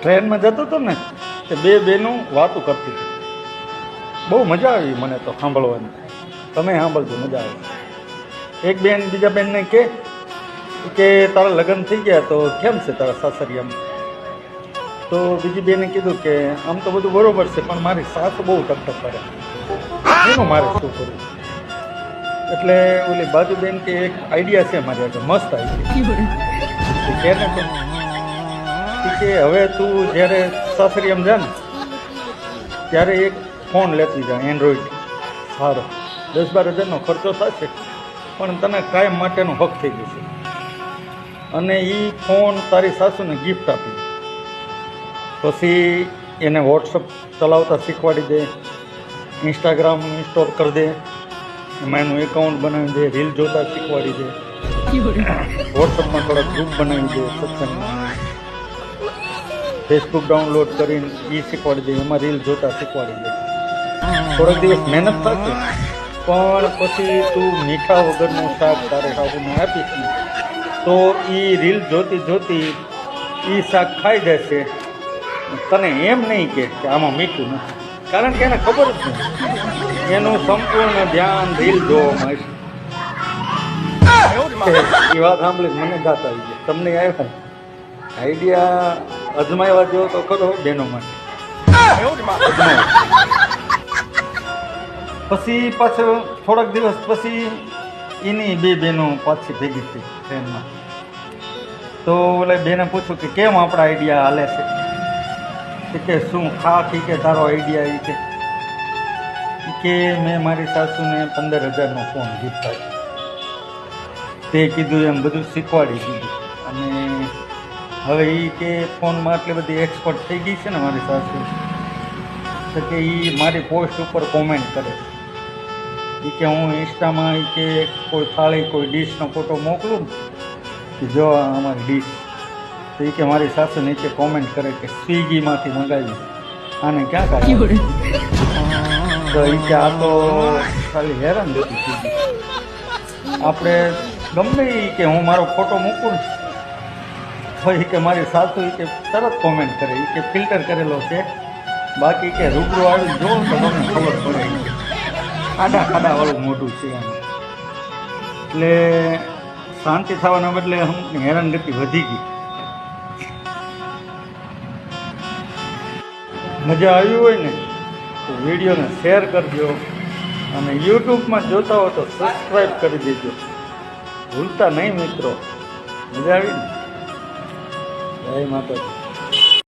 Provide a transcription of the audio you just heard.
ટ્રેનમાં જતો હતો ને તે બે બેનું વાતું કરતી હતી. બહુ મજા આવી મને તો સાંભળવાની. તમે સાંભળજો મજા આવી. એક બેન બીજા બેનને કે કે તારા લગ્ન થઈ ગયા તો કેમ છે તારા સાસરિયામાં તો બીજી બેને કીધું કે આમ તો બધું બરોબર છે પણ મારી સાસ બહુ ટકટક કરે. એનું મારે શું કરવું? એટલે ઓલી બાજુ બેન કે એક આઈડિયા છે મારી આગળ મસ્ત આઈડિયા કે ને કે હવે તું જ્યારે સાસરિયામાં જા ને ત્યારે એક ફોન લેતી જા એન્ડ્રોઈડ. સારો દસ બાર હજારનો ખર્ચો થશે પણ તને કાયમ માટેનો હક થઈ જશે. અને એ ફોન તારી સાસુને ગિફ્ટ આપી. પછી એને વોટ્સઅપ ચલાવતા શીખવાડી દે ઇન્સ્ટાગ્રામ ઇન્સ્ટોલ કરી દે એમાં એનું એકાઉન્ટ બનાવી દે રીલ જોતા શીખવાડી દે. વોટ્સઅપમાં થોડા ગ્રુપ બનાવી દે સત્સંગમાં ફેસબુક ડાઉનલોડ કરીને એ શીખવાડી દે એમાં રીલ જોતા શીખવાડી દે થોડોક દિવસ મહેનત થશે. પણ પછી તું મીઠા વગરનું શાક તારે સાબુને આપીશ ને તો એ રીલ જોતી જોતી એ શાક ખાઈ જશે. તને એમ નહીં કે આમાં મીઠું નથી. કારણ કે એને ખબર જ નથી એનું સંપૂર્ણ ધ્યાન રીલ જોવામાં આવશે એ વાત સાંભળી મને ગાતા આવી ગયા તમને આવ્યા આઈડિયા અજમાયવા જેવો તો ખરો બેનો માટે. પછી પાછો થોડાક દિવસ પછી એની બે બહેનો પાછી ભેગી થઈ ટ્રેનમાં. તો ઓલે બેને પૂછ્યું કે કેમ આપણા આઈડિયા હાલે છે? કે શું ખા ખી કે તારો આઈડિયા એ કે. કે મેં મારી સાસુને પંદર હજારનો ફોન ગિફ્ટ આપ્યો. તે કીધું એમ બધું શીખવાડી દીધું. અને હવે એ કે ફોનમાં આટલી બધી એક્સપર્ટ થઈ ગઈ છે ને મારી સાસુ તો કે એ મારી પોસ્ટ ઉપર કોમેન્ટ કરે. એ કે હું ઇન્સ્ટામાં એ કે કોઈ થાળી કોઈ ડીશનો ફોટો મોકલું કે જો અમારી ડીશ તો એ કે મારી સાસુ નીચે કોમેન્ટ કરે કે સ્વિગીમાંથી મંગાવી. આને ક્યાં કાઢી? તો એ કે આ તો ખાલી હેરાન આપણે ગમે કે હું મારો ફોટો મૂકું તો એ કે મારી સાસુ એ કે તરત કોમેન્ટ કરે એ કે ફિલ્ટર કરેલો છે. બાકી કે રૂબરૂ આવી જો તો તમને ખબર પડે. આડા ખાડા વાળું મોઢું છે એમ એટલે શાંતિ થવાના બદલે અમુકની હેરાનગતિ વધી ગઈ. મજા આવી હોય ને, તો વિડીયોને શેર કરજો અને યુટ્યુબમાં જોતા હો તો સબસ્ક્રાઈબ કરી દેજો. ભૂલતા નહીં મિત્રો. મજા આવી ને? જય માતાજી.